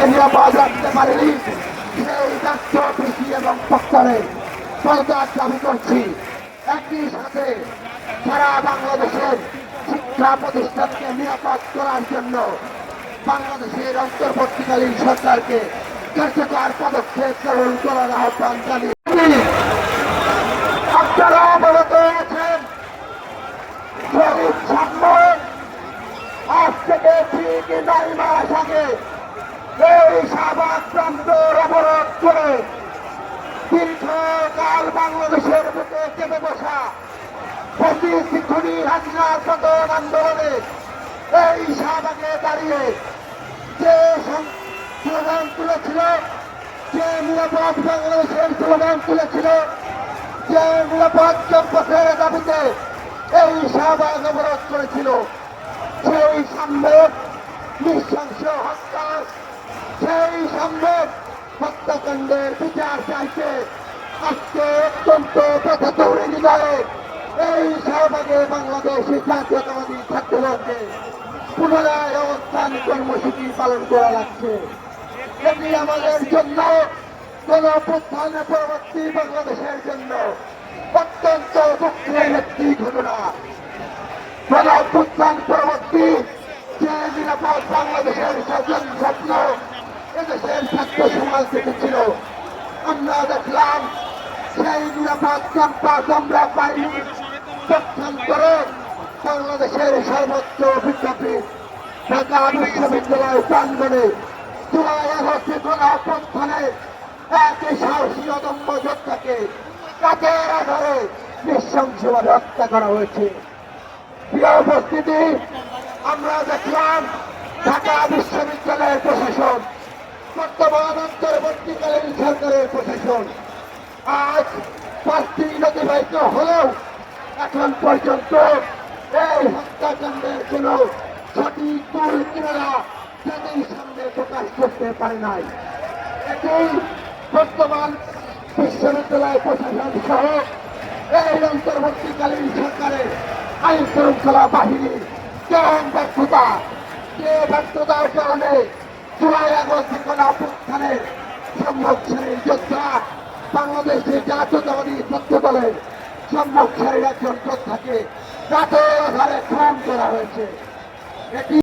তাকে নিরাপদ রাখতে পারেনি। সেই রাষ্ট্র, কৃষি এবং পক্ষরে সরকার দাবি করছি। একই সাথে সারা বাংলাদেশের শিক্ষা প্রতিষ্ঠানকে নিরাপদ করার জন্য বাংলাদেশের অন্তর্বর্তীকালীন সরকারকে কার্যকর পদক্ষেপ গ্রহণ করার আহ্বান জানিয়ে আপনারা অবগত আছেন শহীদ সম্মান আজ থেকে ঠিক নয় মাস আগে এই শাহবাগ প্রান্ত অবরোধ করে দীর্ঘকাল বাংলাদেশের বুকে চেপে বসা পঁচিশ খুনি হাসিনার পতন আন্দোলনে এই শাহবাগে দাঁড়িয়ে যে স্লোগান তুলেছিল, যে নিরাপদ বাংলাদেশের স্লোগান তুলেছিল, যে নিরাপদ ক্যাম্পাসের দাবিতে এই শাহবাগ অবরোধ করেছিল। সেই সাম্যক নৃশংস হত্যা সেই সাম্যক হত্যাকাণ্ডের বিচার চাইতে আজকে অত্যন্ত কথা দৌড়ে হৃদয়ে এই শাহবাগে বাংলাদেশি জাতীয়তাবাদী ছাত্রদলকে পুনরায় অবস্থান কর্মসূচি পালন করা লাগছে। এটি আমাদের জন্য কোন প্রধান পরবর্তী বাংলাদেশের জন্য অত্যন্ত দুঃখের একটি ঘটনা। গণঅভ্যুত্থান পরবর্তী যে নিরাপদ বাংলাদেশের সমাজ দেখেছিল আমরা দেখলাম সেই নিরাপদ ক্যাম্পাস আমরা পাইনি। পক্ষান্তরে বাংলাদেশের সর্বোচ্চ বিজ্ঞাপন। ঢাকা বিশ্ববিদ্যালয় প্রাঙ্গণে জুলাই আগস্টে গণঅভ্যুত্থানে একই সাহসী অদম্য যোদ্ধাকে কাজের আধারে নৃশংসভাবে হত্যা করা হয়েছে। প্রিয় উপস্থিতি, আমরা দেখলাম ঢাকা বিশ্ববিদ্যালয়ের প্রশাসন বর্তমান অন্তর্বর্তীকালীন সরকারের প্রশাসন। আজ পাঁচটি অতিবাহিত হলেও এখন পর্যন্ত এই হত্যাকাণ্ডের কোন সঠিক মূল কিনারা জাতির সামনে প্রকাশ করতে পারে নাই। এটি বর্তমান বিশ্ববিদ্যালয় প্রশাসন সহ এই অন্তর্বর্তীকালীন সরকারের আইন শৃঙ্খলা বাহিনীর চরম ব্যর্থতা। যে ব্যর্থতার কারণে জুলাই আগস্ট শ্রেণির যোদ্ধা বাংলাদেশের জাতীয়তাবাদী ছাত্র দলের সম্মুখ শ্রেণির একজন যোদ্ধাকে রাতের আধারে খুন করা হয়েছে। এটি